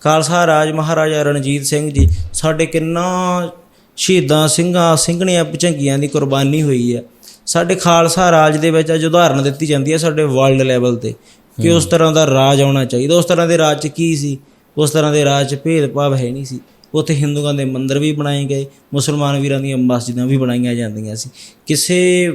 ਖਾਲਸਾ ਰਾਜ ਮਹਾਰਾਜਾ ਰਣਜੀਤ ਸਿੰਘ ਜੀ ਸਾਡੇ ਕਿੰਨਾ ਸ਼ਹੀਦਾਂ ਸਿੰਘਾਂ ਸਿੰਘਣੀਆਂ ਭੁਜੰਗੀਆਂ ਦੀ ਕੁਰਬਾਨੀ ਹੋਈ ਹੈ। ਸਾਡੇ ਖਾਲਸਾ ਰਾਜ ਦੇ ਵਿੱਚ ਅੱਜ ਉਦਾਹਰਨ ਦਿੱਤੀ ਜਾਂਦੀ ਹੈ ਸਾਡੇ ਵਰਲਡ ਲੈਵਲ ਤੇ ਕਿ ਉਸ ਤਰ੍ਹਾਂ ਦਾ ਰਾਜ ਆਉਣਾ ਚਾਹੀਦਾ। ਉਸ ਤਰ੍ਹਾਂ ਦੇ ਰਾਜ 'ਚ ਕੀ ਸੀ? ਉਸ ਤਰ੍ਹਾਂ ਦੇ ਰਾਜ 'ਚ ਭੇਦਭਾਵ ਹੈ ਨਹੀਂ ਸੀ। ਉੱਥੇ ਹਿੰਦੂਆਂ ਦੇ ਮੰਦਿਰ ਵੀ ਬਣਾਏ ਗਏ ਮੁਸਲਮਾਨ ਵੀਰਾਂ ਦੀਆਂ ਮਸਜਿਦਾਂ ਵੀ ਬਣਾਈਆਂ ਜਾਂਦੀਆਂ ਸੀ। ਕਿਸੇ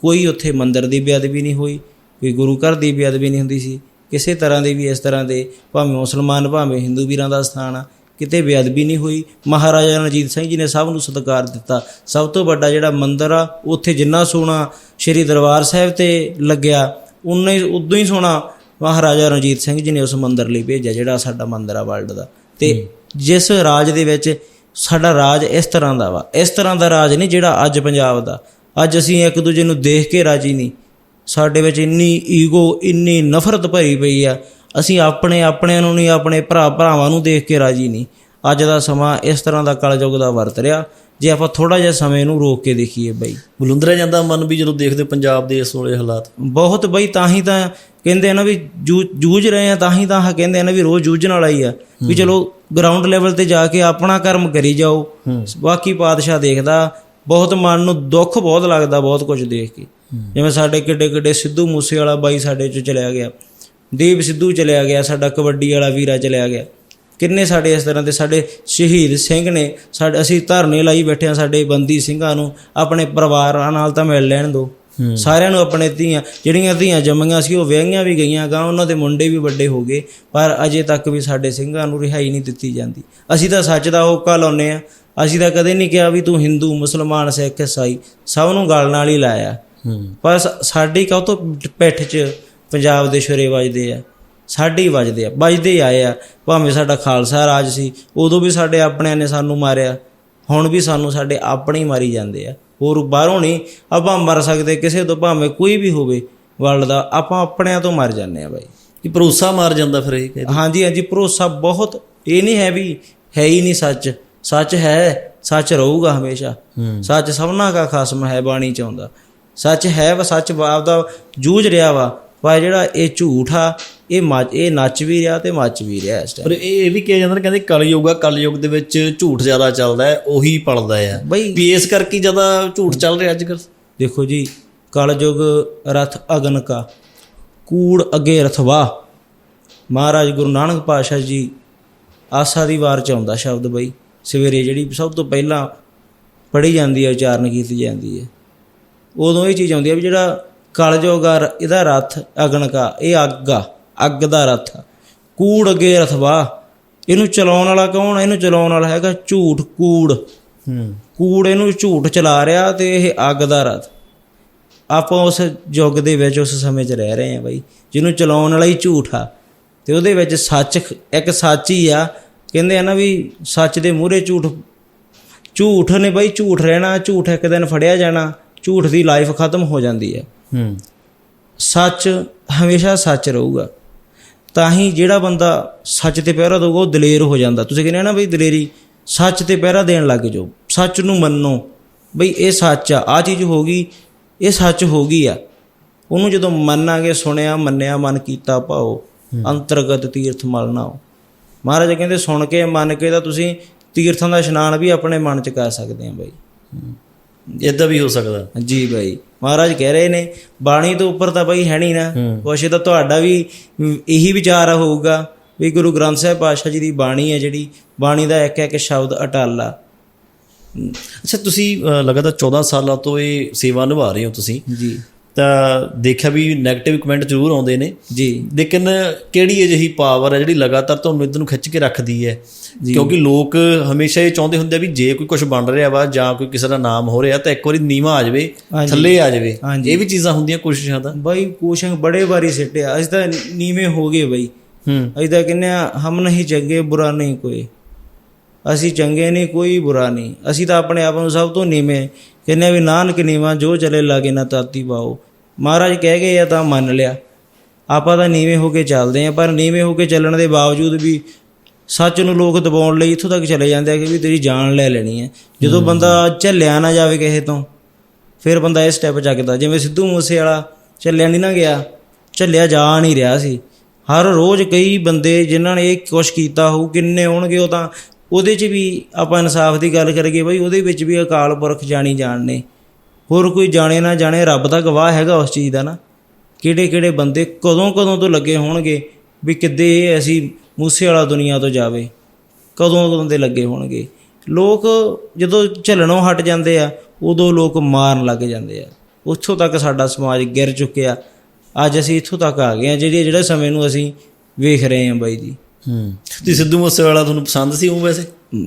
ਕੋਈ ਉੱਥੇ ਮੰਦਿਰ ਦੀ ਬੇਅਦਬੀ ਨਹੀਂ ਹੋਈ ਕੋਈ ਗੁਰੂ ਘਰ ਦੀ ਬੇਅਦਬੀ ਨਹੀਂ ਹੁੰਦੀ ਸੀ। ਕਿਸੇ ਤਰ੍ਹਾਂ ਦੇ ਵੀ ਇਸ ਤਰ੍ਹਾਂ ਦੇ ਭਾਵੇਂ ਮੁਸਲਮਾਨ ਭਾਵੇਂ ਹਿੰਦੂ ਵੀਰਾਂ ਦਾ ਸਥਾਨ ਆ ਕਿਤੇ ਬੇਅਦਬੀ ਨਹੀਂ ਹੋਈ। ਮਹਾਰਾਜਾ ਰਣਜੀਤ ਸਿੰਘ ਜੀ ਨੇ ਸਭ ਨੂੰ ਸਤਿਕਾਰ ਦਿੱਤਾ। ਸਭ ਤੋਂ ਵੱਡਾ ਜਿਹੜਾ ਮੰਦਿਰ ਆ ਉੱਥੇ ਜਿੰਨਾ ਸੋਹਣਾ ਸ਼੍ਰੀ ਦਰਬਾਰ ਸਾਹਿਬ ਤੇ ਲੱਗਿਆ ਉਨਾ ਹੀ ਉਦੋਂ ਹੀ ਸੋਹਣਾ ਮਹਾਰਾਜਾ ਰਣਜੀਤ ਸਿੰਘ ਜੀ ਨੇ ਉਸ ਮੰਦਿਰ ਲਈ ਭੇਜਿਆ ਜਿਹੜਾ ਸਾਡਾ ਮੰਦਿਰ ਆ ਵਰਲਡ ਦਾ। ਤੇ ਜਿਸ ਰਾਜ ਦੇ ਵਿੱਚ ਸਾਡਾ ਰਾਜ ਇਸ ਤਰ੍ਹਾਂ ਦਾ ਵਾ ਇਸ ਤਰ੍ਹਾਂ ਦਾ ਰਾਜ ਨਹੀਂ ਜਿਹੜਾ ਅੱਜ ਪੰਜਾਬ ਦਾ। ਅੱਜ ਅਸੀਂ ਇੱਕ ਦੂਜੇ ਨੂੰ ਦੇਖ ਕੇ ਰਾਜੀ ਨਹੀਂ। ਸਾਡੇ ਵਿੱਚ ਇੰਨੀ ਈਗੋ ਇੰਨੀ ਨਫ਼ਰਤ ਭਰੀ ਪਈ ਆ। ਅਸੀਂ ਆਪਣੇ ਆਪਣਿਆਂ ਨੂੰ ਨਹੀਂ ਆਪਣੇ ਭਰਾ ਭਰਾਵਾਂ ਨੂੰ ਦੇਖ ਕੇ ਰਾਜੀ ਨਹੀਂ। ਅੱਜ ਦਾ ਸਮਾਂ ਇਸ ਤਰ੍ਹਾਂ ਦਾ ਕਲਯੁੱਗ ਦਾ ਵਰਤ ਰਿਹਾ ਜੇ ਆਪਾਂ ਥੋੜਾ ਜਿਹਾ ਸਮੇਂ ਨੂੰ ਰੋਕ ਕੇ ਦੇਖੀਏ ਬਈ। ਬਲੁੰਦਰਿਆ ਜਾਂਦਾ ਮਨ ਵੀ ਜਦੋਂ ਦੇਖਦੇ ਪੰਜਾਬ ਦੇ ਇਸ ਵੇਲੇ ਹਾਲਾਤ। ਬਹੁਤ ਬਈ ਤਾਂ ਹੀ ਤਾਂ ਕਹਿੰਦੇ ਆ ਨਾ ਵੀ ਜੂਝ ਰਹੇ ਆ ਤਾਂ ਹੀ ਤਾਂ ਕਹਿੰਦੇ ਆ ਨਾ ਵੀ ਰੋਜ਼ ਜੂਝਣ ਵਾਲਾ ਹੀ ਆ। ਵੀ ਚਲੋ ਗਰਾਊਂਡ ਲੈਵਲ ਤੇ ਜਾ ਕੇ ਆਪਣਾ ਕਰਮ ਕਰੀ ਜਾਓ। ਬਾਕੀ ਪਾਤਸ਼ਾਹ ਦੇਖਦਾ ਬਹੁਤ ਮਨ ਨੂੰ ਦੁੱਖ ਬਹੁਤ ਲੱਗਦਾ ਬਹੁਤ ਕੁਝ ਦੇਖ ਕੇ। ਜਿਵੇਂ ਸਾਡੇ ਕਿੱਡੇ ਕਿੱਡੇ ਸਿੱਧੂ ਮੂਸੇ ਵਾਲਾ ਬਾਈ ਸਾਡੇ ਚੋਂ ਚਲਿਆ ਗਿਆ। ਦੀਪ ਸਿੱਧੂ ਚਲਿਆ ਗਿਆ ਸਾਡਾ ਕਬੱਡੀ ਵਾਲਾ ਵੀਰਾ ਚਲਿਆ ਗਿਆ। ਕਿੰਨੇ ਸਾਡੇ ਇਸ ਤਰ੍ਹਾਂ ਦੇ ਸਾਡੇ ਸ਼ਹੀਦ ਸਿੰਘ ਨੇ ਸਾਡੇ ਅਸੀਂ ਧਰਨੇ ਲਾਈ ਬੈਠੇ ਆ ਸਾਡੇ ਬੰਦੀ ਸਿੰਘਾਂ ਨੂੰ ਆਪਣੇ ਪਰਿਵਾਰਾਂ ਨਾਲ ਤਾਂ ਮਿਲ ਲੈਣ ਦਿਓ ਸਾਰਿਆਂ ਨੂੰ ਆਪਣੇ ਧੀਆਂ ਜਿਹੜੀਆਂ ਧੀਆਂ ਜੰਮੀਆਂ ਸੀ ਉਹ ਵਿਆਹੀਆਂ ਵੀ ਗਈਆਂ ਗਾ ਉਹਨਾਂ ਦੇ ਮੁੰਡੇ ਵੀ ਵੱਡੇ ਹੋ ਗਏ। ਪਰ ਅਜੇ ਤੱਕ ਵੀ ਸਾਡੇ ਸਿੰਘਾਂ ਨੂੰ ਰਿਹਾਈ ਨਹੀਂ ਦਿੱਤੀ ਜਾਂਦੀ। ਅਸੀਂ ਤਾਂ ਸੱਚ ਦਾ ਹੋਕਾ ਲਾਉਨੇ ਆ ਅਸੀਂ ਤਾਂ ਕਦੇ ਨਹੀਂ ਕਿਹਾ ਵੀ ਤੂੰ ਹਿੰਦੂ ਮੁਸਲਮਾਨ ਸਿੱਖ ਈਸਾਈ ਸਭ ਨੂੰ ਗਲ ਨਾਲ ਹੀ ਲਾਇਆ। ਹੂੰ। ਪਰ ਸਾਡੀ ਕਹੋ ਤੋਂ ਪਿੱਠ 'ਚ ਪੰਜਾਬ ਦੇ ਛੁਰੇ ਵੱਜਦੇ ਆ। ਸਾਡੇ ਵੱਜਦੇ ਆ ਵੱਜਦੇ ਆਏ ਆ। ਭਾਵੇਂ ਸਾਡਾ ਖਾਲਸਾ ਰਾਜ ਸੀ ਉਦੋਂ ਵੀ ਸਾਡੇ ਆਪਣਿਆਂ ਨੇ ਸਾਨੂੰ ਮਾਰਿਆ। ਹੁਣ ਵੀ ਸਾਨੂੰ ਸਾਡੇ ਆਪਣੇ ਹੀ ਮਾਰੀ ਜਾਂਦੇ ਆ। ਹੋਰ ਬਾਹਰੋਂ ਨਹੀਂ ਆਪਾਂ ਮਰ ਸਕਦੇ ਕਿਸੇ ਤੋਂ ਭਾਵੇਂ ਕੋਈ ਵੀ ਹੋਵੇ ਵਰਲਡ ਦਾ ਆਪਾਂ ਆਪਣਿਆਂ ਤੋਂ ਮਰ ਜਾਂਦੇ ਆ ਬਾਈ। ਕੀ ਭਰੋਸਾ ਮਾਰ ਜਾਂਦਾ ਫਿਰ ਇਹ ਕਹਿੰਦੇ ਹਾਂਜੀ ਹਾਂਜੀ ਭਰੋਸਾ ਬਹੁਤ ਇਹ ਨਹੀਂ ਹੈ ਵੀ ਹੈ ਹੀ ਨਹੀਂ ਸੱਚ। ਸੱਚ ਹੈ ਸੱਚ ਰਹੂਗਾ ਹਮੇਸ਼ਾ। ਹੂੰ। ਸੱਚ ਸਭਨਾ ਕਾ ਖਸਮ ਹੈ ਬਾਣੀ ਚ ਆਉਂਦਾ। ਸੱਚ ਹੈ ਵਾ ਸੱਚ ਬਾਪ ਦਾ ਜੂਝ ਰਿਹਾ ਵਾ ਪਰ ਜਿਹੜਾ ਇਹ ਝੂਠ ਆ ਇਹ ਮੱਚ ਇਹ ਨੱਚ ਵੀ ਰਿਹਾ ਤੇ ਮੱਚ ਵੀ ਰਿਹਾ ਇਸ ਟਾਈਮ ਪਰ ਇਹ ਇਹ ਵੀ ਕਿਹਾ ਜਾਂਦਾ ਕਹਿੰਦੇ ਕਲਯੁਗ ਆ ਕਲਯੁਗ ਦੇ ਵਿੱਚ ਝੂਠ ਜ਼ਿਆਦਾ ਚੱਲਦਾ ਹੈ ਉਹੀ ਪਲਦਾ ਆ ਬਈ ਵੀ ਇਸ ਕਰਕੇ ਜ਼ਿਆਦਾ ਝੂਠ ਚੱਲ ਰਿਹਾ ਅੱਜ ਕੱਲ੍ਹ। ਦੇਖੋ ਜੀ ਕਲਯੁਗ ਰਥ ਅਗਨ ਕਾ ਕੂੜ ਅਗੇ ਰਥਵਾ। ਮਹਾਰਾਜ ਗੁਰੂ ਨਾਨਕ ਪਾਤਸ਼ਾਹ ਜੀ ਆਸਾ ਦੀ ਵਾਰ ਚ ਆਉਂਦਾ ਸ਼ਬਦ ਬਈ। ਸਵੇਰੇ ਜਿਹੜੀ ਸਭ ਤੋਂ ਪਹਿਲਾਂ ਪੜ੍ਹੀ ਜਾਂਦੀ ਹੈ ਉਚਾਰਨ ਕੀਤੀ ਜਾਂਦੀ ਹੈ। ਉਦੋਂ ਇਹ ਚੀਜ਼ ਆਉਂਦੀ ਹੈ ਵੀ ਜਿਹੜਾ ਕਲਯੁਗ ਆ ਇਹਦਾ ਰਥ ਅਗਨ ਕਾ ਇਹ ਅੱਗ ਆ ਅੱਗ ਦਾ ਰਥ। ਕੂੜ ਅਗੇ ਰਥਵਾ ਇਹਨੂੰ ਚਲਾਉਣ ਵਾਲਾ ਕੌਣ? ਇਹਨੂੰ ਚਲਾਉਣ ਵਾਲਾ ਹੈਗਾ ਝੂਠ ਕੂੜ। ਹੂੰ। ਕੂੜ ਇਹਨੂੰ ਝੂਠ ਚਲਾ ਰਿਹਾ ਤੇ ਇਹ ਅੱਗ ਦਾ ਰਥ। ਆਪਾਂ ਉਸ ਯੁੱਗ ਦੇ ਵਿੱਚ ਉਸ ਸਮੇਂ 'ਚ ਰਹਿ ਰਹੇ ਹਾਂ ਬਾਈ ਜਿਹਨੂੰ ਚਲਾਉਣ ਵਾਲਾ ਹੀ ਝੂਠ ਆ। ਤੇ ਉਹਦੇ ਵਿੱਚ ਸੱਚ ਇੱਕ ਸੱਚ ਹੀ ਆ ਕਹਿੰਦੇ ਆ ਨਾ ਵੀ ਸੱਚ ਦੇ ਮੂਹਰੇ ਝੂਠ ਝੂਠ ਨੇ ਬਾਈ ਝੂਠ ਰਹਿਣਾ ਝੂਠ ਇੱਕ ਦਿਨ ਫੜਿਆ ਜਾਣਾ ਝੂਠ ਦੀ ਲਾਈਫ ਖਤਮ ਹੋ ਜਾਂਦੀ ਹੈ। ਹੂੰ। ਸੱਚ ਹਮੇਸ਼ਾ ਸੱਚ ਰਹੂਗਾ। ਤਾਂ ਹੀ ਜਿਹੜਾ ਬੰਦਾ ਸੱਚ ਤੇ ਪਹਿਰਾ ਦਊਗਾ ਉਹ ਦਲੇਰ ਹੋ ਜਾਂਦਾ। ਤੁਸੀਂ ਕਹਿੰਦੇ ਆ ਨਾ ਬਈ ਦਲੇਰੀ ਸੱਚ ਤੇ ਪਹਿਰਾ ਦੇਣ ਲੱਗ ਜਾਓ। ਸੱਚ ਨੂੰ ਮੰਨੋ। ਬਈ ਇਹ ਸੱਚ ਆ ਆ ਚੀਜ਼ ਹੋ ਗਈ ਇਹ ਸੱਚ ਹੋ ਗਈ ਆ। ਉਹਨੂੰ ਜਦੋਂ ਮੰਨਾਂਗੇ ਸੁਣਿਆ ਮੰਨਿਆ ਮਨ ਕੀਤਾ ਭਾਓ ਅੰਤਰਗਤ ਤੀਰਥ ਮਲ ਨਾਓ ਮਹਾਰਾਜ ਕਹਿੰਦੇ ਸੁਣ ਕੇ ਮੰਨ ਕੇ ਤਾਂ ਤੁਸੀਂ ਤੀਰਥਾਂ ਦਾ ਇਸ਼ਨਾਨ ਵੀ ਆਪਣੇ ਮਨ ਚ ਕਰ ਸਕਦੇ ਆ ਬਈ। ਇਦਾਂ ਵੀ ਹੋ ਸਕਦਾ। ਜੀ ਬਾਈ ਮਹਾਰਾਜ ਕਹਿ ਰਹੇ ਨੇ ਬਾਣੀ ਤੋਂ ਉੱਪਰ ਤਾਂ ਬਾਈ ਹੈ ਨਹੀਂ ਨਾ। ਕੁਛ ਤਾਂ ਤੁਹਾਡਾ ਵੀ ਇਹੀ ਵਿਚਾਰ ਹੋਊਗਾ ਵੀ ਗੁਰੂ ਗ੍ਰੰਥ ਸਾਹਿਬ ਪਾਤਸ਼ਾਹ ਜੀ ਦੀ ਬਾਣੀ ਹੈ ਜਿਹੜੀ ਬਾਣੀ ਦਾ ਇੱਕ ਇੱਕ ਸ਼ਬਦ ਅਟਲ। ਆ ਅੱਛਾ ਤੁਸੀਂ ਲਗਾਤਾਰ 14 ਸਾਲਾਂ ਤੋਂ ਇਹ ਸੇਵਾ ਨਿਭਾ ਰਹੇ ਹੋ ਤੁਸੀਂ। ਜੀ। ਤਾਂ ਦੇਖਿਆ ਵੀ 네ਗੇਟਿਵ ਕਮੈਂਟ ਜ਼ਰੂਰ ਆਉਂਦੇ ਨੇ। ਜੀ। ਲੇਕਿਨ ਕਿਹੜੀ ਅਜਿਹੀ ਪਾਵਰ ਹੈ ਜਿਹੜੀ ਲਗਾਤਾਰ ਤੁਹਾਨੂੰ ਇੱਧਰ ਨੂੰ ਖਿੱਚ ਕੇ ਰੱਖਦੀ ਹੈ? ਕਿਉਂਕਿ ਲੋਕ ਹਮੇਸ਼ਾ ਇਹ ਚਾਹੁੰਦੇ ਹੁੰਦੇ ਆ ਵੀ ਜੇ ਕੋਈ ਕੁਝ ਬਣ ਰਿਹਾ ਵਾ ਜਾਂ ਕੋਈ ਕਿਸੇ ਦਾ ਨਾਮ ਹੋ ਰਿਹਾ ਤਾਂ ਇੱਕ ਵਾਰੀ ਨੀਵਾ ਆ ਜਾਵੇ। ਥੱਲੇ ਆ ਜਾਵੇ। ਇਹ ਵੀ ਚੀਜ਼ਾਂ ਹੁੰਦੀਆਂ ਕੋਸ਼ਿਸ਼ਾਂ ਦਾ ਬਾਈ ਕੋਸ਼ਿਸ਼ ਬੜੇ ਵਾਰੀ ਸਿੱਟਿਆ ਅਸੀਂ ਤਾਂ ਨੀਵੇਂ ਹੋ ਗਏ ਬਾਈ। ਹੂੰ। ਅਸੀਂ ਤਾਂ ਕਹਿੰਦੇ ਆ ਹਮ ਨਹੀਂ ਚੰਗੇ ਬੁਰਾ ਨਹੀਂ ਕੋਈ। ਅਸੀਂ ਚੰਗੇ ਨਹੀਂ ਕੋਈ ਬੁਰਾ ਨਹੀਂ। ਅਸੀਂ ਤਾਂ ਆਪਣੇ ਆਪ ਨੂੰ ਸਭ ਤੋਂ ਨੀਵੇਂ ਕਹਿੰਦੇ ਆ ਵੀ ਨਾਨਕ ਨੀਵਾਂ ਜੋ ਚਲੇ ਲਾਗੇ ਨਾ ਤਾਤੀ ਪਾਓ। ਮਹਾਰਾਜ ਕਹਿ ਗਏ ਆ ਤਾਂ ਮੰਨ ਲਿਆ। ਆਪਾਂ ਤਾਂ ਨੀਵੇਂ ਹੋ ਕੇ ਚੱਲਦੇ ਆ ਪਰ ਨੀਵੇਂ ਹੋ ਕੇ ਚੱਲਣ ਦੇ ਬਾਵਜੂਦ ਵੀ ਸੱਚ ਨੂੰ ਲੋਕ ਦਬਾਉਣ ਲਈ ਇੱਥੋਂ ਤੱਕ ਚਲੇ ਜਾਂਦੇ ਆ ਕਿ ਵੀ ਤੇਰੀ ਜਾਨ ਲੈ ਲੈਣੀ ਹੈ ਜਦੋਂ ਬੰਦਾ ਝੱਲਿਆ ਨਾ ਜਾਵੇ ਕਿਸੇ ਤੋਂ ਫਿਰ ਬੰਦਾ ਇਹ ਸਟੈਪ ਚੱਕਦਾ। ਜਿਵੇਂ ਸਿੱਧੂ ਮੂਸੇ ਵਾਲਾ ਝੱਲਿਆ ਨਹੀਂ ਨਾ ਗਿਆ ਝੱਲਿਆ ਜਾ ਨਹੀਂ ਰਿਹਾ ਸੀ। ਹਰ ਰੋਜ਼ ਕਈ ਬੰਦੇ ਜਿਨ੍ਹਾਂ ਨੇ ਇਹ ਕੁਛ ਕੀਤਾ ਹੋਊ ਕਿੰਨੇ ਹੋਣਗੇ ਉਹ ਤਾਂ ਉਹਦੇ 'ਚ ਵੀ ਆਪਾਂ ਇਨਸਾਫ ਦੀ ਗੱਲ ਕਰੀਏ ਬਈ ਉਹਦੇ ਵਿੱਚ ਵੀ ਅਕਾਲ ਪੁਰਖ ਜਾਣੀ ਜਾਣ ਨੇ। ਹੋਰ ਕੋਈ ਜਾਣੇ ਨਾ ਜਾਣੇ ਰੱਬ ਦਾ ਗਵਾਹ ਹੈਗਾ ਉਸ ਚੀਜ਼ ਦਾ ਨਾ। ਕਿਹੜੇ ਕਿਹੜੇ ਬੰਦੇ ਕਦੋਂ ਕਦੋਂ ਤੋਂ ਲੱਗੇ ਹੋਣਗੇ ਵੀ ਕਿੱਦੇ ਇਹ ਅਸੀਂ ਮੂਸੇ ਵਾਲਾ ਦੁਨੀਆ ਤੋਂ ਜਾਵੇ। ਕਦੋਂ ਕਦੋਂ ਦੇ ਲੱਗੇ ਹੋਣਗੇ। ਲੋਕ ਜਦੋਂ ਝੱਲਣੋਂ ਹਟ ਜਾਂਦੇ ਆ ਉਦੋਂ ਲੋਕ ਮਾਰਨ ਲੱਗ ਜਾਂਦੇ ਆ। ਉੱਥੋਂ ਤੱਕ ਸਾਡਾ ਸਮਾਜ ਗਿਰ ਚੁੱਕਿਆ। ਅੱਜ ਅਸੀਂ ਇੱਥੋਂ ਤੱਕ ਆ ਗਏ ਆ ਜਿਹੜੇ ਜਿਹੜੇ ਸਮੇਂ ਨੂੰ ਅਸੀਂ ਵੇਖ ਰਹੇ ਹਾਂ ਬਾਈ ਜੀ। ਹੂੰ। ਤੇ ਸਿੱਧੂ ਮੂਸੇਵਾਲਾ ਤੁਹਾਨੂੰ ਪਸੰਦ ਸੀ ਉਹ ਵੈਸੇ?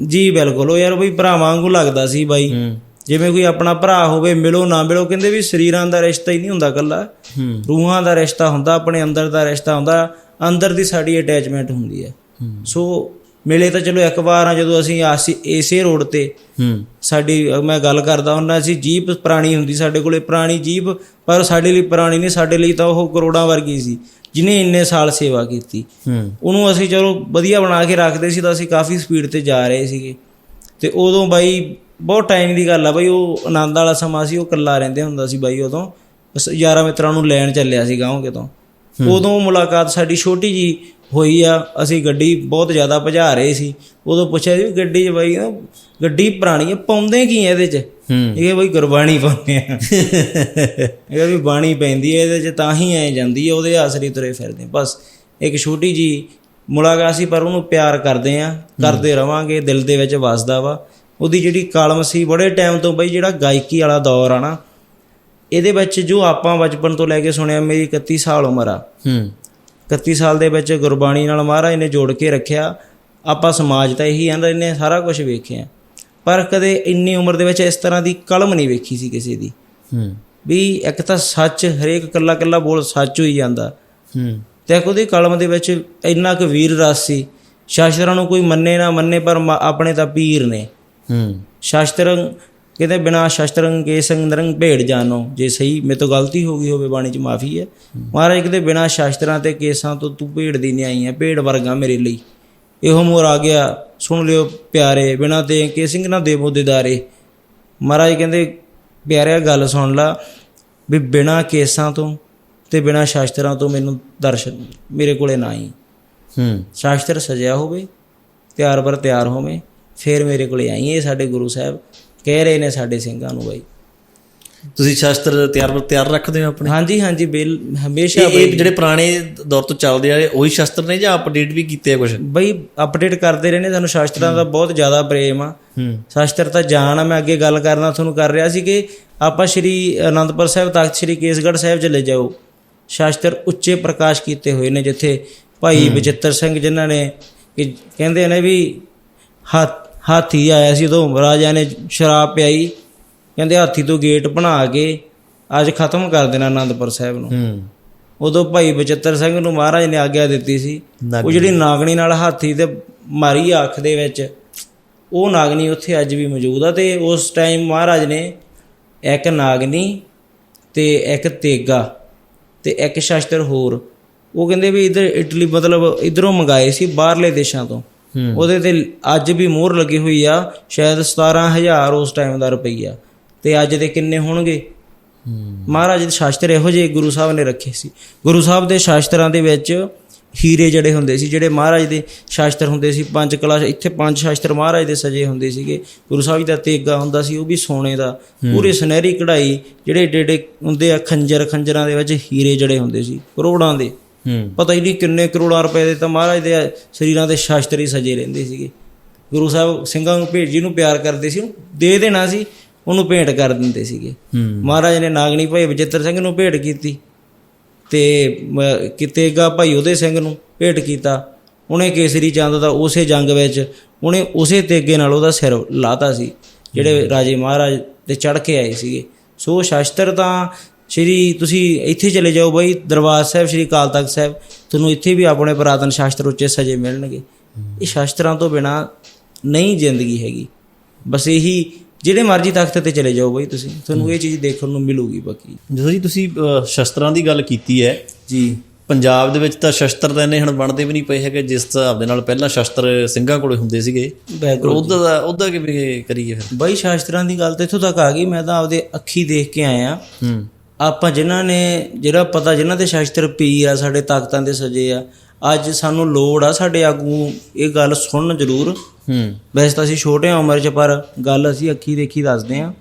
ਜੀ ਬਿਲਕੁਲ। ਉਹ ਯਾਰ ਬਈ ਭਰਾ ਵਾਂਗੂ ਲੱਗਦਾ ਸੀ ਬਾਈ। ਹੂੰ। ਜਿਵੇਂ ਕੋਈ ਆਪਣਾ ਭਰਾ ਹੋਵੇ ਮਿਲੋ ਨਾ ਮਿਲੋ ਕਹਿੰਦੇ ਵੀ ਸਰੀਰਾਂ ਦਾ ਰਿਸ਼ਤਾ ਹੀ ਨਹੀਂ ਹੁੰਦਾ ਕੱਲਾ ਰੂਹਾਂ ਦਾ ਰਿਸ਼ਤਾ ਹੁੰਦਾ ਆਪਣੇ ਅੰਦਰ ਦਾ ਰਿਸ਼ਤਾ ਹੁੰਦਾ ਅੰਦਰ ਦੀ ਸਾਡੀ ਅਟੈਚਮੈਂਟ ਹੁੰਦੀ ਹੈ। ਸੋ ਮਿਲੇ ਤਾਂ ਚਲੋ ਇੱਕ ਵਾਰ ਆ ਜਦੋਂ ਅਸੀਂ ਇਸੇ ਰੋਡ ਤੇ ਸਾਡੀ ਮੈਂ ਗੱਲ ਕਰਦਾ ਹੁੰਦਾ ਸੀ ਜੀਪ ਪੁਰਾਣੀ ਹੁੰਦੀ ਸਾਡੇ ਕੋਲੇ ਪੁਰਾਣੀ ਜੀਪ ਪਰ ਸਾਡੇ ਲਈ ਪੁਰਾਣੀ ਨਹੀਂ ਸਾਡੇ ਲਈ ਤਾਂ ਉਹ ਕਰੋੜਾਂ ਵਰਗੀ ਸੀ ਜਿਨੇ ਇੰਨੇ ਸਾਲ ਸੇਵਾ ਕੀਤੀ। ਉਹਨੂੰ ਅਸੀਂ ਚਲੋ ਵਧੀਆ ਬਣਾ ਕੇ ਰੱਖਦੇ ਸੀ ਤਾਂ ਅਸੀਂ ਕਾਫੀ ਸਪੀਡ ਤੇ ਜਾ ਰਹੇ ਸੀਗੇ। ਤੇ ਉਦੋਂ ਬਾਈ ਬਹੁਤ ਟਾਈਮ ਦੀ ਗੱਲ ਆ ਬਾਈ ਉਹ ਆਨੰਦ ਵਾਲਾ ਸਮਾਂ ਸੀ ਉਹ ਇਕੱਲਾ ਰਹਿੰਦੇ ਹੁੰਦਾ ਸੀ ਬਾਈ ਉਦੋਂ। ਬਸ ਯਾਰਾਂ ਮਿੱਤਰਾਂ ਨੂੰ ਲੈਣ ਚੱਲਿਆ ਸੀ ਗਾਉਂ ਕਿਤੋਂ। ਉਦੋਂ ਮੁਲਾਕਾਤ ਸਾਡੀ ਛੋਟੀ ਜੀ ਹੋਈ ਆ ਅਸੀਂ ਗੱਡੀ ਬਹੁਤ ਜ਼ਿਆਦਾ ਭਜਾ ਰਹੇ ਸੀ। ਉਦੋਂ ਪੁੱਛਿਆ ਜੀ ਗੱਡੀ 'ਚ ਬਾਈ ਨਾ ਗੱਡੀ ਪੁਰਾਣੀ ਆ ਪਾਉਂਦੇ ਕੀ ਆ ਇਹਦੇ 'ਚ? ਇਹ ਬਈ ਗੁਰਬਾਣੀ ਪਾਉਂਦੇ ਆ। ਇਹ ਵੀ ਬਾਣੀ ਪੈਂਦੀ ਹੈ ਇਹਦੇ 'ਚ ਤਾਂ ਹੀ ਐ ਜਾਂਦੀ ਹੈ ਉਹਦੇ ਆਸਰੀ ਤੁਰੇ ਫਿਰਦੇ ਆ। ਬਸ ਇੱਕ ਛੋਟੀ ਜੀ ਮੁਲਾਕਾਤ ਸੀ ਪਰ ਉਹਨੂੰ ਪਿਆਰ ਕਰਦੇ ਆ ਕਰਦੇ ਰਵਾਂਗੇ ਦਿਲ ਦੇ ਵਿੱਚ ਵਸਦਾ ਵਾ। ਉਹਦੀ ਜਿਹੜੀ ਕਲਮ ਸੀ ਬੜੇ ਟਾਈਮ ਤੋਂ ਬਈ ਜਿਹੜਾ ਗਾਇਕੀ ਵਾਲਾ ਦੌਰ ਆ ਨਾ ਇਹਦੇ ਵਿੱਚ ਜੋ ਆਪਾਂ ਬਚਪਨ ਤੋਂ ਲੈ ਕੇ ਸੁਣਿਆ ਮੇਰੀ 31 ਸਾਲ ਉਮਰ ਆ। ਹੂੰ। 31 ਸਾਲ ਦੇ ਵਿੱਚ ਗੁਰਬਾਣੀ ਨਾਲ ਮਹਾਰਾਜ ਨੇ ਜੋੜ ਕੇ ਰੱਖਿਆ। ਆਪਾਂ ਸਮਾਜ ਤਾਂ ਇਹੀ ਆਂਦਾ ਇਹਨੇ ਸਾਰਾ ਕੁਝ ਵੇਖਿਆ। ਪਰ ਕਦੇ ਇੰਨੀ ਉਮਰ ਦੇ ਵਿੱਚ ਇਸ ਤਰ੍ਹਾਂ ਦੀ ਕਲਮ ਨਹੀਂ ਵੇਖੀ ਸੀ ਕਿਸੇ ਦੀ। ਹੂੰ। ਵੀ ਇੱਕ ਤਾਂ ਸੱਚ ਹਰੇਕ ਕੱਲਾ ਕੱਲਾ ਬੋਲ ਸੱਚ ਹੋਈ ਜਾਂਦਾ। ਹੂੰ। ਤੇ ਉਹਦੀ ਕਲਮ ਦੇ ਵਿੱਚ ਇੰਨਾ ਕੁ ਵੀਰ ਰਸ ਸੀ। ਸ਼ਾਸਤਰਾਂ ਨੂੰ ਕੋਈ ਮੰਨੇ ਨਾ ਮੰਨੇ ਪਰ ਆਪਣੇ ਤਾਂ ਪੀਰ ਨੇ। ਹੂੰ। ਸ਼ਾਸਤਰ ਕਹਿੰਦੇ ਬਿਨਾ ਸ਼ਾਸਤਰੰ ਕੇ ਸੰਗ ਨਰੰਗ ਭੇੜ ਜਾਣੋ। ਜੇ ਸਹੀ ਮੇਰੇ ਤੋਂ ਗਲਤੀ ਹੋ ਗਈ ਹੋਵੇ ਬਾਣੀ 'ਚ ਮਾਫੀ ਹੈ। ਮਹਾਰਾਜ ਕਹਿੰਦੇ ਬਿਨਾ ਸ਼ਾਸਤਰਾਂ ਤੇ ਕੇਸਾਂ ਤੋਂ ਤੂੰ ਭੇੜ ਦੀ ਨਹੀਂ ਆਈ ਹੈ ਭੇੜ ਵਰਗਾ ਮੇਰੇ ਲਈ। ਇਹੋ ਮੋਰ ਆ ਗਿਆ। ਸੁਣ ਲਿਓ ਪਿਆਰੇ ਬਿਨਾ ਤੇ ਕੇ ਸਿੰਘ ਨਾ ਦੇਵੋ ਦਿਦਾਰੇ ਮਹਾਰਾਜ ਕਹਿੰਦੇ ਪਿਆਰਿਆ ਗੱਲ ਸੁਣ ਲਾ। ਵੀ ਬਿਨਾ ਕੇਸਾਂ ਤੋਂ ਤੇ ਬਿਨਾ ਸ਼ਾਸਤਰਾਂ ਤੋਂ ਮੈਨੂੰ ਦਰਸ਼ਨ ਮੇਰੇ ਕੋਲੇ ਨਾ ਆਈ। ਹੂੰ। ਸ਼ਾਸਤਰ ਸਜਿਆ ਹੋਵੇ ਤਿਆਰ ਪਰ ਤਿਆਰ ਹੋਵੇ। ਫਿਰ ਮੇਰੇ ਕੋਲੇ ਆਈ ਇਹ ਸਾਡੇ ਗੁਰੂ ਸਾਹਿਬ। ਕਹਿ ਰਹੇ ਨੇ ਸਾਡੇ ਸਿੰਘਾਂ ਨੂੰ ਬਾਈ। ਤੁਸੀਂ ਸ਼ਾਸਤਰ ਤਿਆਰ ਤਿਆਰ ਰੱਖਦੇ ਹੋ ਆਪਣੇ? ਹਾਂਜੀ ਹਾਂਜੀ ਬਿਲ ਹਮੇਸ਼ਾ ਇਹ ਜਿਹੜੇ ਪੁਰਾਣੇ ਦੌਰ ਤੋਂ ਚੱਲਦੇ ਆ ਉਹੀ ਸ਼ਾਸਤਰ ਨੇ ਜਾਂ ਅਪਡੇਟ ਵੀ ਕੀਤੇ ਆ ਕੁਝ ਬਈ ਅਪਡੇਟ ਕਰਦੇ ਰਹੇ ਨੇ ਸਾਨੂੰ ਸ਼ਾਸਤਰਾਂ ਦਾ ਬਹੁਤ ਜ਼ਿਆਦਾ ਪ੍ਰੇਮ ਆ। ਸ਼ਾਸਤਰ ਤਾਂ ਜਾਣ ਆ ਮੈਂ ਅੱਗੇ ਗੱਲ ਕਰਨਾ ਤੁਹਾਨੂੰ ਕਰ ਰਿਹਾ ਸੀ ਕਿ ਆਪਾਂ ਸ਼੍ਰੀ ਅਨੰਦਪੁਰ ਸਾਹਿਬ ਤਖਤ ਸ਼੍ਰੀ ਕੇਸਗੜ੍ਹ ਸਾਹਿਬ ਚਲੇ ਜਾਓ। ਸ਼ਾਸਤਰ ਉੱਚੇ ਪ੍ਰਕਾਸ਼ ਕੀਤੇ ਹੋਏ ਨੇ ਜਿੱਥੇ ਭਾਈ ਬਚਿੱਤਰ ਸਿੰਘ ਜਿਨ੍ਹਾਂ ਨੇ ਕਿ ਕਹਿੰਦੇ ਨੇ ਵੀ ਹੱਥ ਹਾਥੀ ਆਇਆ ਸੀ ਉਦੋਂ ਰਾਜਾ ਨੇ ਸ਼ਰਾਬ ਪਿਆਈ। ਕਹਿੰਦੇ ਹਾਥੀ ਤੋਂ ਗੇਟ ਬਣਾ ਕੇ ਅੱਜ ਖਤਮ ਕਰ ਦੇਣਾ ਆਨੰਦਪੁਰ ਸਾਹਿਬ ਨੂੰ। ਹੂੰ। ਉਦੋਂ ਭਾਈ ਬਚਿੱਤਰ ਸਿੰਘ ਨੂੰ ਮਹਾਰਾਜ ਨੇ ਆਗਿਆ ਦਿੱਤੀ ਸੀ। ਉਹ ਜਿਹੜੀ ਨਾਗਣੀ ਨਾਲ ਹਾਥੀ ਤੇ ਮਾਰੀ ਅੱਖ ਦੇ ਵਿੱਚ ਉਹ ਨਾਗਣੀ ਉੱਥੇ ਅੱਜ ਵੀ ਮੌਜੂਦ ਆ ਤੇ ਉਸ ਟਾਈਮ ਮਹਾਰਾਜ ਨੇ ਇੱਕ ਨਾਗਣੀ ਤੇ ਇੱਕ ਤੇਗਾ ਤੇ ਇੱਕ ਸ਼ਸਤਰ ਹੋਰ। ਉਹ ਕਹਿੰਦੇ ਵੀ ਇਧਰ ਇਟਲੀ ਮਤਲਬ ਇਧਰੋਂ ਮੰਗਾਏ ਸੀ ਬਾਹਰਲੇ ਦੇਸ਼ਾਂ ਤੋਂ। ਉਹਦੇ ਤੇ ਅੱਜ ਵੀ ਮੋਹਰ ਲੱਗੀ ਹੋਈ ਆ ਸ਼ਾਇਦ 17000 ਉਸ ਟਾਈਮ ਦਾ ਰੁਪਈਆ। ਤੇ ਅੱਜ ਦੇ ਕਿੰਨੇ ਹੋਣਗੇ? ਮਹਾਰਾਜ ਦੇ ਸ਼ਾਸਤਰ ਇਹੋ ਜਿਹੇ ਗੁਰੂ ਸਾਹਿਬ ਨੇ ਰੱਖੇ ਸੀ। ਗੁਰੂ ਸਾਹਿਬ ਦੇ ਸ਼ਾਸਤਰਾਂ ਦੇ ਵਿੱਚ ਹੀਰੇ ਜਿਹੜੇ ਹੁੰਦੇ ਸੀ ਜਿਹੜੇ ਮਹਾਰਾਜ ਦੇ ਸ਼ਾਸਤਰ ਹੁੰਦੇ ਸੀ ਪੰਜ ਕਲਾ ਇੱਥੇ ਪੰਜ ਸ਼ਾਸਤਰ ਮਹਾਰਾਜ ਦੇ ਸਜੇ ਹੁੰਦੇ ਸੀਗੇ। ਗੁਰੂ ਸਾਹਿਬ ਜੀ ਦਾ ਤੇਗਾ ਹੁੰਦਾ ਸੀ ਉਹ ਵੀ ਸੋਨੇ ਦਾ। ਪੂਰੇ ਸੁਨਹਿਰੀ ਕਢਾਈ ਜਿਹੜੇ ਏਡੇ ਹੁੰਦੇ ਆ ਖੰਜਰ ਖੰਜਰਾਂ ਦੇ ਵਿੱਚ ਹੀਰੇ ਜੜੇ ਹੁੰਦੇ ਸੀ ਕਰੋੜਾਂ ਦੇ। ਪਤਾ ਹੀ ਨਹੀਂ ਕਿੰਨੇ ਕਰੋੜਾਂ ਰੁਪਏ ਦੇ ਤਾਂ ਮਹਾਰਾਜ ਦੇ ਸਰੀਰਾਂ ਦੇ ਸ਼ਾਸਤਰ ਸਜੇ ਰਹਿੰਦੇ ਸੀਗੇ। ਗੁਰੂ ਸਾਹਿਬ ਸਿੰਘਾਂ ਨੂੰ ਭੇਟ ਜਿਹਨੂੰ ਪਿਆਰ ਕਰਦੇ ਸੀ ਦੇ ਦੇਣਾ ਸੀ ਉਹਨੂੰ ਭੇਟ ਕਰ ਦਿੰਦੇ ਸੀਗੇ। ਮਹਾਰਾਜ ਨੇ ਨਾਗਣੀ ਭਾਈ ਬਜਿੱਤਰ ਸਿੰਘ ਨੂੰ ਭੇਟ ਕੀਤੀ ਤੇ ਕਿਤੇਗਾ ਭਾਈ ਉਹਦੇ ਸਿੰਘ ਨੂੰ ਭੇਟ ਕੀਤਾ। ਉਹਨੇ ਕੇਸਰੀ ਚੰਦ ਦਾ ਉਸੇ ਜੰਗ ਵਿੱਚ ਉਹਨੇ ਉਸੇ ਤੇਗੇ ਨਾਲ ਉਹਦਾ ਸਿਰ ਲਾਤਾ ਸੀ ਜਿਹੜੇ ਰਾਜੇ ਮਹਾਰਾਜ ਤੇ ਚੜ ਕੇ ਆਏ ਸੀਗੇ। ਸੋ ਸ਼ਾਸਤਰ ਤਾਂ ਸ਼੍ਰੀ ਤੁਸੀਂ ਇੱਥੇ ਚਲੇ ਜਾਓ ਬਾਈ ਦਰਬਾਰ ਸਾਹਿਬ ਸ਼੍ਰੀ ਅਕਾਲ ਤਖਤ ਸਾਹਿਬ। ਤੁਹਾਨੂੰ ਇੱਥੇ ਵੀ ਆਪਣੇ ਪੁਰਾਤਨ ਸ਼ਾਸਤਰ ਉੱਚੇ ਸਜੇ ਮਿਲਣਗੇ। ਇਹ ਸ਼ਾਸਤਰਾਂ ਤੋਂ ਬਿਨਾ ਨਹੀਂ ਜ਼ਿੰਦਗੀ ਹੈਗੀ। ਬਸ ਇਹੀ ਜਿਹੜੇ ਮਰਜ਼ੀ ਤਖਤ ਤੇ ਚਲੇ ਜਾਓ ਬਾਈ ਤੁਸੀਂ। ਤੁਹਾਨੂੰ ਇਹ ਚੀਜ਼ ਦੇਖਣ ਨੂੰ ਮਿਲੂਗੀ ਬਾਕੀ। ਜਦੋਂ ਜੀ ਤੁਸੀਂ ਸ਼ਸਤਰਾਂ ਦੀ ਗੱਲ ਕੀਤੀ ਹੈ। ਜੀ। ਪੰਜਾਬ ਦੇ ਵਿੱਚ ਤਾਂ ਸ਼ਸਤਰ ਤਾਂ ਇੰਨੇ ਹੁਣ ਬਣਦੇ ਵੀ ਨਹੀਂ ਪਏ ਹੈਗੇ ਜਿਸ ਹਿਸਾਬ ਦੇ ਨਾਲ ਪਹਿਲਾਂ ਸ਼ਸਤਰ ਸਿੰਘਾਂ ਕੋਲੇ ਹੁੰਦੇ ਸੀਗੇ। ਉਹਦਾ ਦਾ ਉਹਦਾ ਕਿਵੇਂ ਕਰੀਏ ਫਿਰ? ਬਾਈ ਸ਼ਾਸਤਰਾਂ ਦੀ ਗੱਲ ਤਾਂ ਇੱਥੋਂ ਤੱਕ ਆ ਗਈ। ਮੈਂ ਤਾਂ ਆਪਦੇ ਅੱਖੀ ਦੇਖ ਕੇ ਆਇਆ। ਹੂੰ। ਆਪਾਂ ਜਿਨ੍ਹਾਂ ਨੇ ਜਿਹੜਾ ਪਤਾ ਜਿਨ੍ਹਾਂ ਦੇ ਸ਼ਾਸਤਰ ਪੀਰ ਆ ਸਾਡੇ ਤਾਕਤਾਂ ਦੇ ਸਜੇ ਆ ਅੱਜ ਸਾਨੂੰ ਲੋੜ ਆ ਸਾਡੇ ਆਗੂ ਇਹ ਗੱਲ ਸੁਣਨ ਜ਼ਰੂਰ। ਹੂੰ। ਵੈਸੇ ਤਾਂ ਅਸੀਂ ਛੋਟੇ ਉਮਰ 'ਚ ਪਰ ਗੱਲ ਅਸੀਂ ਅੱਖੀ ਦੇਖੀ ਦੱਸਦੇ ਹਾਂ।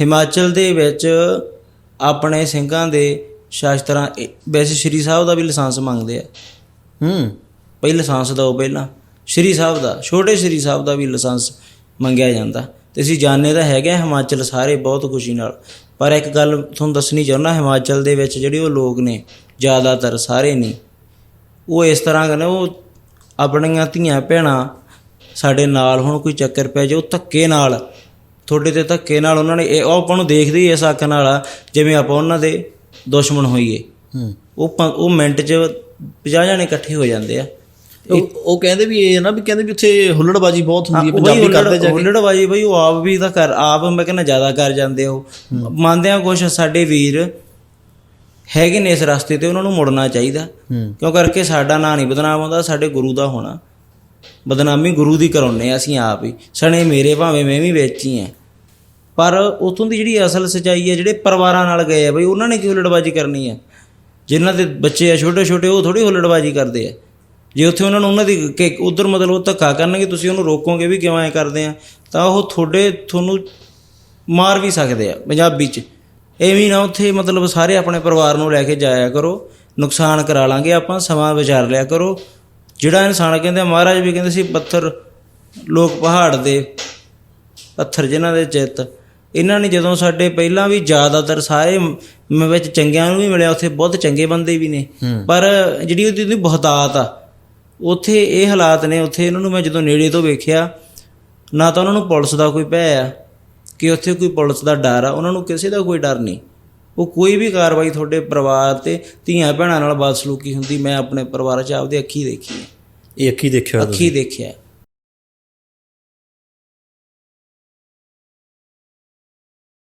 ਹਿਮਾਚਲ ਦੇ ਵਿੱਚ ਆਪਣੇ ਸਿੰਘਾਂ ਦੇ ਸ਼ਾਸਤਰਾਂ ਵੈਸੇ ਸ਼੍ਰੀ ਸਾਹਿਬ ਦਾ ਵੀ ਲਾਇਸੈਂਸ ਮੰਗਦੇ ਆ। ਹੂੰ। ਪਹਿਲਾਂ ਲਾਇਸੈਂਸ ਦਿਓ ਪਹਿਲਾਂ। ਸ਼੍ਰੀ ਸਾਹਿਬ ਦਾ ਛੋਟੇ ਸ਼੍ਰੀ ਸਾਹਿਬ ਦਾ ਵੀ ਲਾਇਸੈਂਸ ਮੰਗਿਆ ਜਾਂਦਾ। ਤੇ ਅਸੀਂ ਜਾਣਦੇ ਤਾਂ ਹੈਗੇ ਆ ਹਿਮਾਚਲ ਸਾਰੇ ਬਹੁਤ ਖੁਸ਼ੀ ਨਾਲ। ਪਰ ਇੱਕ ਗੱਲ ਤੁਹਾਨੂੰ ਦੱਸਣੀ ਚਾਹੁੰਦਾ ਹਿਮਾਚਲ ਦੇ ਵਿੱਚ ਜਿਹੜੇ ਉਹ ਲੋਕ ਨੇ ਜ਼ਿਆਦਾਤਰ ਸਾਰੇ ਨਹੀਂ ਉਹ ਇਸ ਤਰ੍ਹਾਂ ਕਹਿੰਦੇ ਉਹ ਆਪਣੀਆਂ ਧੀਆਂ ਭੈਣਾਂ ਸਾਡੇ ਨਾਲ ਹੁਣ ਕੋਈ ਚੱਕਰ ਪੈ ਉਹ ਧੱਕੇ ਨਾਲ ਤੁਹਾਡੇ ਤੇ ਧੱਕੇ ਨਾਲ ਉਹਨਾਂ ਨੇ ਇਹ ਉਹ ਆਪਾਂ ਨੂੰ ਦੇਖਦੇ ਹੀ ਇਸ ਅੱਖ ਨਾਲ ਆ ਜਿਵੇਂ ਆਪਾਂ ਉਹਨਾਂ ਦੇ ਦੁਸ਼ਮਣ ਹੋਈਏ। ਉਹ ਉਹ ਮਿੰਟ 'ਚ 50 ਜਣੇ ਇਕੱਠੇ ਹੋ ਜਾਂਦੇ ਆ। ਉਹ ਕਹਿੰਦੇ ਵੀ ਇਹ ਨਾ ਵੀ ਕਹਿੰਦੇ ਵੀ ਉੱਥੇ ਹੁੱਲੜਬਾਜੀ ਬਹੁਤ ਹੁੰਦੀ ਹੈ ਪੰਜਾਬੀ ਕਰਦੇ ਜਾ ਕੇ। ਹੁੱਲੜਬਾਜੀ ਬਈ ਉਹ ਆਪ ਵੀ ਤਾਂ ਕਰ ਆਪ ਮੈਂ ਕਹਿੰਦਾ ਜ਼ਿਆਦਾ ਕਰ ਜਾਂਦੇ ਉਹ। ਮੰਨਦੇ ਆ ਕੁਛ ਸਾਡੇ ਵੀਰ ਹੈਗੇ ਨੇ ਇਸ ਰਸਤੇ ਤੇ ਉਹਨਾਂ ਨੂੰ ਮੁੜਨਾ ਚਾਹੀਦਾ। ਹੂੰ। ਕਿਉਂ ਕਰਕੇ ਸਾਡਾ ਨਾਂ ਨਹੀਂ ਬਦਨਾਮ ਹੁੰਦਾ ਸਾਡੇ ਗੁਰੂ ਦਾ ਹੋਣਾ। ਬਦਨਾਮੀ ਗੁਰੂ ਦੀ ਕਰਾਉਨੇ ਆ ਅਸੀਂ ਆਪ ਹੀ। ਸਣੇ ਮੇਰੇ ਭਾਵੇਂ ਮੈਂ ਵੀ ਵਿੱਚ ਹੀ ਆ। ਪਰ ਉਤੋਂ ਦੀ ਜਿਹੜੀ ਅਸਲ ਸਚਾਈ ਹੈ ਜਿਹੜੇ ਪਰਿਵਾਰਾਂ ਨਾਲ ਗਏ ਆ ਬਈ ਉਹਨਾਂ ਨੇ ਕਿਉਂ ਲੜਬਾਜੀ ਕਰਨੀ ਹੈ ਜਿਨ੍ਹਾਂ ਦੇ ਬੱਚੇ ਆ ਛੋਟੇ ਛੋਟੇ ਉਹ ਥੋੜੀ ਹੁੱਲੜਬਾਜੀ ਕਰਦੇ ਆ। ਜੇ ਉੱਥੇ ਉਹਨਾਂ ਨੂੰ ਉਹਨਾਂ ਦੀ ਕਿ ਉਧਰ ਮਤਲਬ ਉਹ ਧੱਕਾ ਕਰਨਗੇ ਤੁਸੀਂ ਉਹਨੂੰ ਰੋਕੋਗੇ ਵੀ ਕਿਉਂ ਐ ਕਰਦੇ ਆ ਤਾਂ ਉਹ ਤੁਹਾਡੇ ਤੁਹਾਨੂੰ ਮਾਰ ਵੀ ਸਕਦੇ ਆ ਪੰਜਾਬੀ ਚ। ਐਵੇਂ ਨਾ ਉੱਥੇ ਮਤਲਬ ਸਾਰੇ ਆਪਣੇ ਪਰਿਵਾਰ ਨੂੰ ਲੈ ਕੇ ਜਾਇਆ ਕਰੋ ਨੁਕਸਾਨ ਕਰਾ ਲਾਂਗੇ ਆਪਾਂ ਸਮਾਂ ਵਿਚਾਰ ਲਿਆ ਕਰੋ। ਜਿਹੜਾ ਇਨਸਾਨ ਕਹਿੰਦੇ ਆ, ਮਹਾਰਾਜ ਵੀ ਕਹਿੰਦੇ ਸੀ ਪੱਥਰ ਲੋਕ ਪਹਾੜ ਦੇ ਪੱਥਰ ਜਿਨ੍ਹਾਂ ਦੇ ਚਿੱਤ। ਇਹਨਾਂ ਨੇ ਜਦੋਂ ਸਾਡੇ ਪਹਿਲਾਂ ਵੀ ਜ਼ਿਆਦਾਤਰ ਸਾਰੇ ਵਿੱਚ ਚੰਗਿਆਂ ਨੂੰ ਵੀ ਮਿਲਿਆ ਉੱਥੇ ਬਹੁਤ ਚੰਗੇ ਬੰਦੇ ਵੀ ਨੇ। ਪਰ ਜਿਹੜੀ ਉਹਦੀ ਬਹੁਤਾਤ ਆ ਉੱਥੇ ਇਹ ਹਾਲਾਤ ਨੇ ਉੱਥੇ ਇਹਨਾਂ ਨੂੰ ਮੈਂ ਜਦੋਂ ਨੇੜੇ ਤੋਂ ਵੇਖਿਆ ਨਾ ਤਾਂ ਉਹਨਾਂ ਨੂੰ ਪੁਲਿਸ ਦਾ ਕੋਈ ਭੈ ਆ ਕਿ ਉੱਥੇ ਕੋਈ ਪੁਲਿਸ ਦਾ ਡਰ ਆ ਉਹਨਾਂ ਨੂੰ ਕਿਸੇ ਦਾ ਕੋਈ ਡਰ ਨਹੀਂ। ਉਹ ਕੋਈ ਵੀ ਕਾਰਵਾਈ ਤੁਹਾਡੇ ਪਰਿਵਾਰ ਤੇ ਧੀਆਂ ਭੈਣਾਂ ਨਾਲ ਬਦਸਲੂਕੀ ਹੁੰਦੀ ਮੈਂ ਆਪਣੇ ਪਰਿਵਾਰ 'ਚ ਆਪਦੇ ਅੱਖੀ ਦੇਖੀ ਇਹ ਅੱਖੀ ਦੇਖਿਆ ਅੱਖੀ ਦੇਖਿਆ।